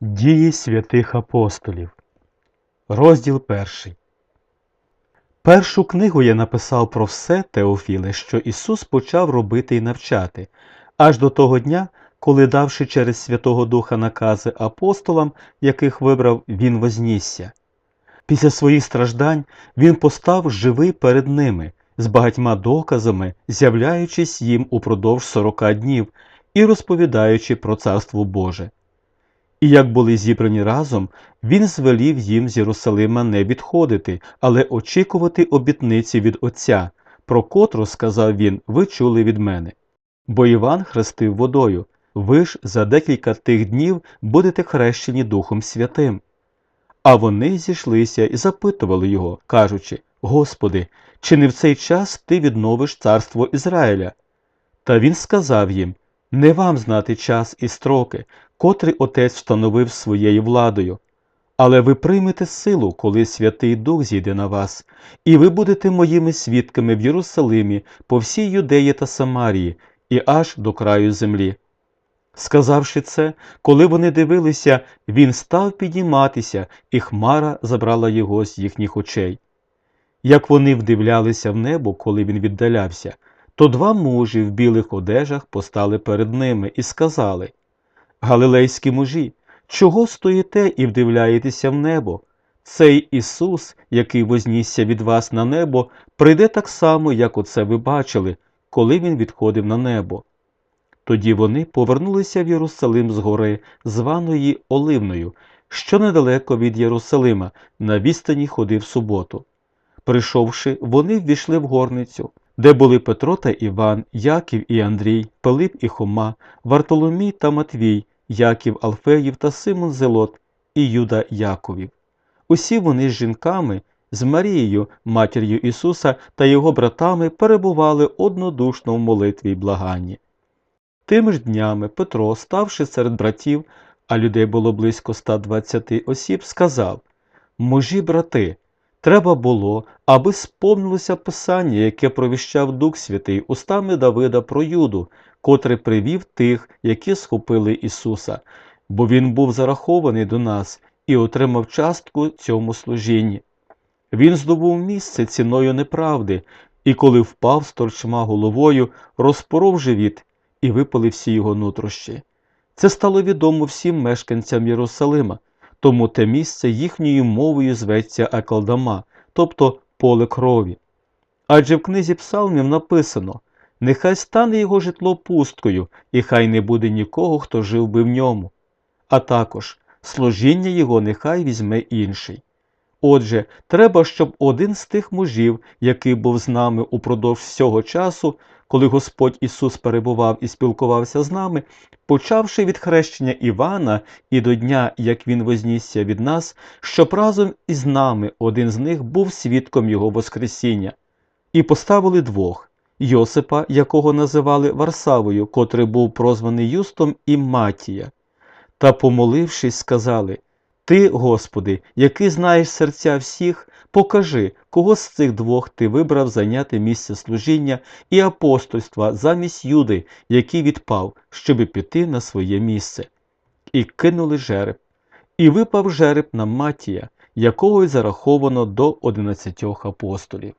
Дії святих апостолів. Розділ перший. Першу книгу я написав про все, Теофіле, що Ісус почав робити і навчати, аж до того дня, коли, давши через Святого Духа накази апостолам, яких вибрав, Він вознісся. Після своїх страждань Він постав живий перед ними, з багатьма доказами, з'являючись їм упродовж сорока днів і розповідаючи про Царство Боже. І як були зібрані разом, він звелів їм з Єрусалима не відходити, але очікувати обітниці від Отця, про котру, сказав він, ви чули від мене. Бо Іван хрестив водою, ви ж за декілька тих днів будете хрещені Духом Святим. А вони зійшлися і запитували його, кажучи: Господи, чи не в цей час ти відновиш царство Ізраїля? Та він сказав їм: Не вам знати час і строки, котрий Отець встановив своєю владою. Але ви приймете силу, коли Святий Дух зійде на вас, і ви будете моїми свідками в Єрусалимі, по всій Юдеї та Самарії, і аж до краю землі. Сказавши це, коли вони дивилися, він став підійматися, і хмара забрала його з їхніх очей. Як вони вдивлялися в небо, коли він віддалявся, то два мужі в білих одежах постали перед ними і сказали Галилейські мужі, чого стоїте і вдивляєтеся в небо? Цей Ісус, який вознісся від вас на небо, прийде так само, як оце ви бачили, коли він відходив на небо. Тоді вони повернулися в Єрусалим з гори, званої Оливною, що недалеко від Єрусалима, на відстані ходи в суботу. Прийшовши, вони ввійшли в горницю, де були Петро та Іван, Яків і Андрій, Пилип і Хома, Вартоломій та Матвій, Яків Алфеїв та Симон Зелот і Юда Яковів. Усі вони з жінками, з Марією, матір'ю Ісуса та його братами перебували однодушно в молитві й благанні. Тими ж днями Петро, ставши серед братів, а людей було близько 120 осіб, сказав Мужі, брати, треба було, аби сповнилося Писання, яке провіщав Дух Святий устами Давида про Юду, котрий привів тих, які схопили Ісуса, бо Він був зарахований до нас і отримав частку цьому служінні. Він здобув місце ціною неправди, і коли впав з торчма головою, розпоров живіт і випали всі його нутрощі. Це стало відомо всім мешканцям Єрусалима, тому те місце їхньою мовою зветься Акалдама, тобто поле крові. Адже в книзі псалмів написано Нехай стане його житло пусткою, і хай не буде нікого, хто жив би в ньому. А також служіння його нехай візьме інший. Отже, треба, щоб один з тих мужів, який був з нами упродовж всього часу, коли Господь Ісус перебував і спілкувався з нами, почавши від хрещення Івана і до дня, як Він вознісся від нас, щоб разом із нами один з них був свідком Його Воскресіння. І поставили двох Йосипа, якого називали Варсавою, котрий був прозваний Юстом, і Матія. Та, помолившись, сказали Ти, Господи, який знаєш серця всіх, покажи, кого з цих двох ти вибрав зайняти місце служіння і апостольства замість Юди, який відпав, щоби піти на своє місце. І кинули жереб. І випав жереб на Матія, якого й зараховано до одинадцятьох апостолів.